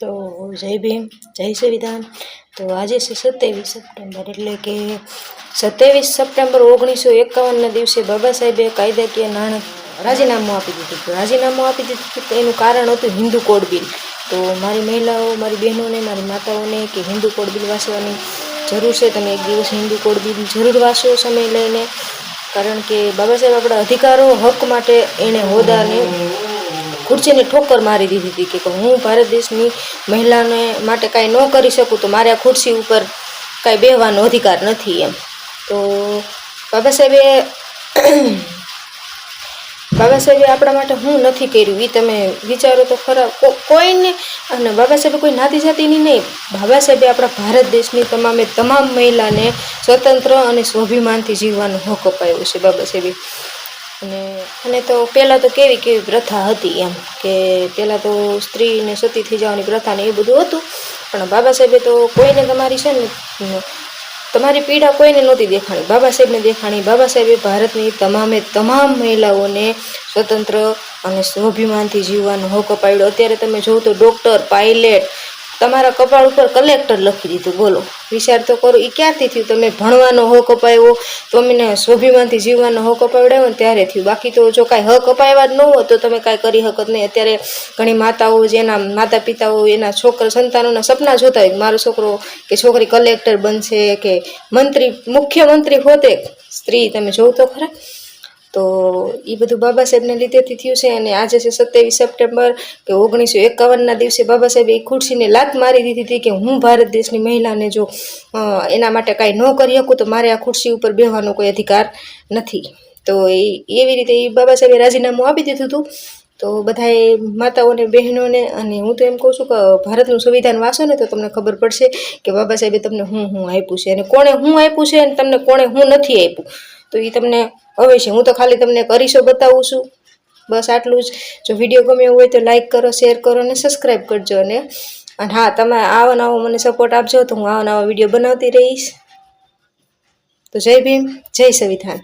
તો જય ભીમ, જય સંવિધાન તો આજે છે સત્યાવીસ સપ્ટેમ્બર, એટલે કે સત્યાવીસ સપ્ટેમ્બર ઓગણીસો એકાવનના દિવસે બાબા સાહેબે કાયદાકીય નાણાં રાજીનામું આપી દીધું રાજીનામું આપી દીધું એનું કારણ હતું હિન્દુ કોડ બિલ. તો મારી મહિલાઓ, મારી બહેનોને, મારી માતાઓને કે હિન્દુ કોડ બિલ વાંચવાની જરૂર છે, તમે એક દિવસ હિન્દુ કોડ બિલ જરૂર વાંચો સમય લઈને. કારણ કે બાબા સાહેબ આપણા અધિકારો, હક માટે એણે હોદ્દાને ખુરશીને ઠોકર મારી દીધી હતી કે હું ભારત દેશની મહિલાને માટે કાંઈ ન કરી શકું તો મારે આ ખુરશી ઉપર કાંઈ બેહવાનો અધિકાર નથી એમ. તો બાબા સાહેબે બાબા સાહેબે આપણા માટે હું નથી કર્યું એ તમે વિચારો તો ખરા. કોઈને અને બાબા સાહેબે કોઈ નાતી જાતિની નહીં. બાબા સાહેબે આપણા ભારત દેશની તમામે તમામ મહિલાને સ્વતંત્ર અને સ્વાભિમાનથી જીવવાનો હક અપાયો છે બાબા સાહેબે. અને અને તો પહેલાં તો કેવી કેવી પ્રથા હતી એમ કે પહેલાં તો સ્ત્રીને સતી થઈ જવાની પ્રથા ને એ બધું હતું, પણ બાબા સાહેબે તો કોઈને તમારી છે ને, તમારી પીડા કોઈને નહોતી દેખાણી. બાબા સાહેબને દેખાણી. બાબા સાહેબે ભારતની તમામે તમામ મહિલાઓને સ્વતંત્ર અને સ્વાભિમાનથી જીવવાનો હક અપાડ્યો અત્યારે તમે જોવો તો ડૉક્ટર પાયલેટ તમારા કપાળ ઉપર કલેક્ટર લખી દીધું, બોલો. વિચાર તો કરો એ ક્યારથી થયું? તમે ભણવાનો હક અપાવ્યો, તમને સ્વાભિમાનથી જીવવાનો હક અપાવડાવ્યો ને ત્યારે થયું. બાકી તો જો કાંઈ હક અપાવ્યા જ ન હોત, તો તમે કાંઈ કરી શકત નહીં. અત્યારે ઘણી માતાઓ જેના માતા પિતાઓ એના છોકરા, સંતાનોના સપના જોતા હોય. મારો છોકરો કે છોકરી કલેક્ટર બનશે કે મંત્રી, મુખ્યમંત્રી હોતે સ્ત્રી, તમે જોવો તો ખરા. તો એ બધું બાબા સાહેબને લીધેથી થયું છે અને આજે છે સત્યાવીસ સપ્ટેમ્બર કે ઓગણીસો એકાવનના દિવસે બાબા સાહેબે એ ખુરશીને લાત મારી દીધી હતી કે હું ભારત દેશની મહિલાને જો એના માટે કાંઈ ન કરી શકું તો મારે આ ખુરશી ઉપર બેહવાનો કોઈ અધિકાર નથી. તો એ એવી રીતે એ બાબા સાહેબે રાજીનામું આપી દીધું હતું. તો બધાએ માતાઓને, બહેનોને અને હું તો એમ કહું છું કે ભારતનું સંવિધાન વાંચો ને તો તમને ખબર પડશે કે બાબા સાહેબે તમને હું હું આપ્યું છે અને કોણે હું આપ્યું છે અને તમને કોણે હું નથી આપ્યું. તો એ તમને અવશ્ય હું તો ખાલી તમને કરીશો બતાવું છું. બસ આટલું જ. જો વીડિયો ગમ્યો હોય તો લાઇક કરો શેર કરો અને સબસ્ક્રાઈબ કરજો અને અને હા, તમે આવો નવો મને સપોર્ટ આપજો તો હું આવા નવો વીડિયો બનાવતી રહીશ. તો જય ભીમ, જય સંવિધાન.